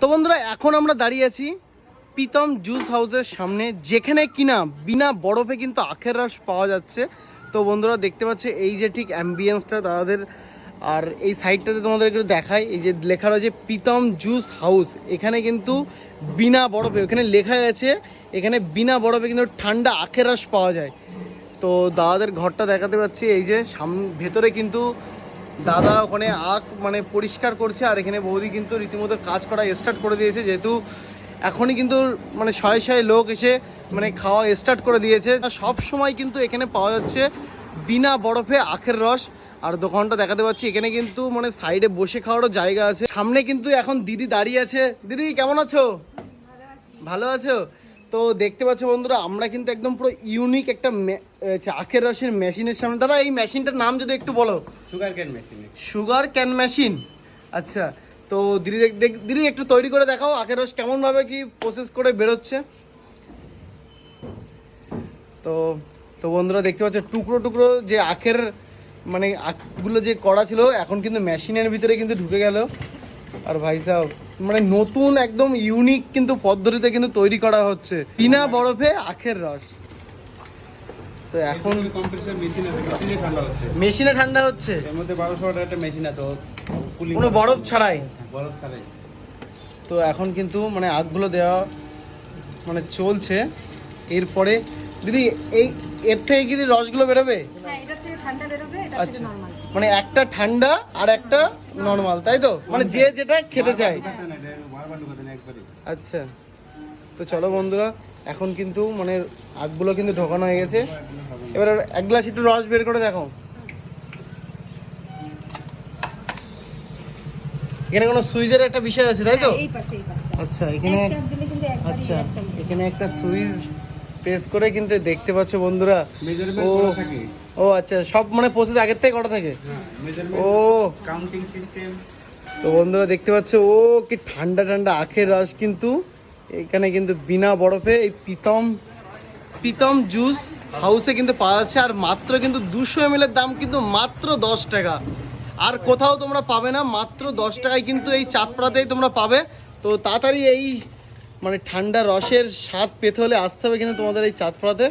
তো বন্ধুরা, এখন আমরা দাঁড়িয়ে আছি প্রীতম জুস হাউসের সামনে, যেখানে কিনা বিনা বরফে কিন্তু আখের রস পাওয়া যাচ্ছে। তো বন্ধুরা, দেখতে পাচ্ছে, এই যে ঠিক অ্যাম্বিয়েন্সটা তাদের, আর এই সাইডটাতে তোমাদের একটু দেখায় এই যে লেখা রয়েছে প্রীতম জুস হাউস। এখানে কিন্তু বিনা বরফে ওখানে লেখা গেছে এখানে বিনা বরফে কিন্তু ঠান্ডা আখের রস পাওয়া যায়। তো দাদাদের ঘরটা দেখাতে পাচ্ছি, এই যে সাম, ভেতরে কিন্তু দাদা ওখানে আখ মানে পরিষ্কার করছে আর এখানে বৌদি কিন্তু রীতিমতো কাজ করা স্টার্ট করে দিয়েছে যেহেতু এখনই কিন্তু মানে শয়ে শয়ে লোক এসে মানে খাওয়া স্টার্ট করে দিয়েছে। সব সময় কিন্তু এখানে পাওয়া যাচ্ছে বিনা বরফে আখের রস। আর দোকানটা দেখাতে পাচ্ছি এখানে কিন্তু মানে সাইডে বসে খাওয়ারও জায়গা আছে। সামনে কিন্তু এখন দিদি দাঁড়িয়ে আছে। দিদি কেমন আছো। ভালো আছো? তো দেখতে পাচ্ছ বন্ধুরা আমরা কিন্তু একদম পুরো ইউনিক একটা আখের রসের মেশিনের সামনে। দাদা এই মেশিনটার নাম যদি একটু বলো। সুগার ক্যান মেশিনে সুগার ক্যান মেশিন আচ্ছা তো দিদি দিদি একটু তৈরি করে দেখাও আখের রস কেমন ভাবে কি প্রসেস করে বেরোচ্ছে। তো তো বন্ধুরা দেখতে পাচ্ছ টুকরো টুকরো যে আখের মানে আখগুলো যে করা ছিল এখন কিন্তু মেশিনের ভিতরে কিন্তু ঢুকে গেল। আর ভাই সাহেব মানে নতুন একদম ইউনিক কিন্তু পদ্ধতিতে কিন্তু তৈরি করা হচ্ছে। বিনা বরফে আখের রস। তো এখন কম্প্রেসার মেশিন ঠান্ডা হচ্ছে। মেশিনে ঠান্ডা হচ্ছে? এর মধ্যে বারোশো একটা মেশিন আছে কোনো বরফ ছাড়াই? হ্যাঁ, বরফ ছাড়াই। তো এখন কিন্তু মানে আগগুলো দেওয়া মানে চলছে। এরপরে দিদি এই এর থেকে কি রসগুলো বেরোবে? হ্যাঁ এটা থেকে ঠান্ডা বেরোবে আচ্ছা। নরমাল মানে একটা ঠান্ডা আর একটা নর্মাল তাই তো? মানে যে যেটা খেতে চায়। আচ্ছা। তো চলো বন্ধুরা এখন কিন্তু মানে আগগুলো কিন্তু ঢোকানো হয়ে গেছে। এবার এক গ্লাস একটু রস বের করে দেখো। এখানে কোনো সুইচের একটা বিষয় আছে তাই তো? হ্যাঁ, আচ্ছা এখানে আচ্ছা। এখানে একটা সুইচ প্রেস করে কিন্তু দেখতে পাচ্ছ বন্ধুরা। ও ও আচ্ছা সব মানে প্রসেস আগের থেকে করা থাকে? হ্যাঁ, ও। counting system, তো বন্ধুরা দেখতে পাচ্ছ ও কি ঠান্ডা ঠান্ডা আখের রস কিন্তু। এখানে কিন্তু বিনা বরফে এই প্রীতম প্রীতম জুস হাউসে কিন্তু পাওয়া যাচ্ছে। আর মাত্র কিন্তু দুশো এম এর দাম কিন্তু মাত্র দশ টাকা। আর কোথাও তোমরা পাবে না মাত্র দশ টাকায় কিন্তু এই চাঁদপাড়াতেই তোমরা পাবে। তো তাড়াতাড়ি এই মানে ঠান্ডা রসের স্বাদ পেতে হলে আসতে হবে কিন্তু তোমাদের এই চাঁদপাড়াতে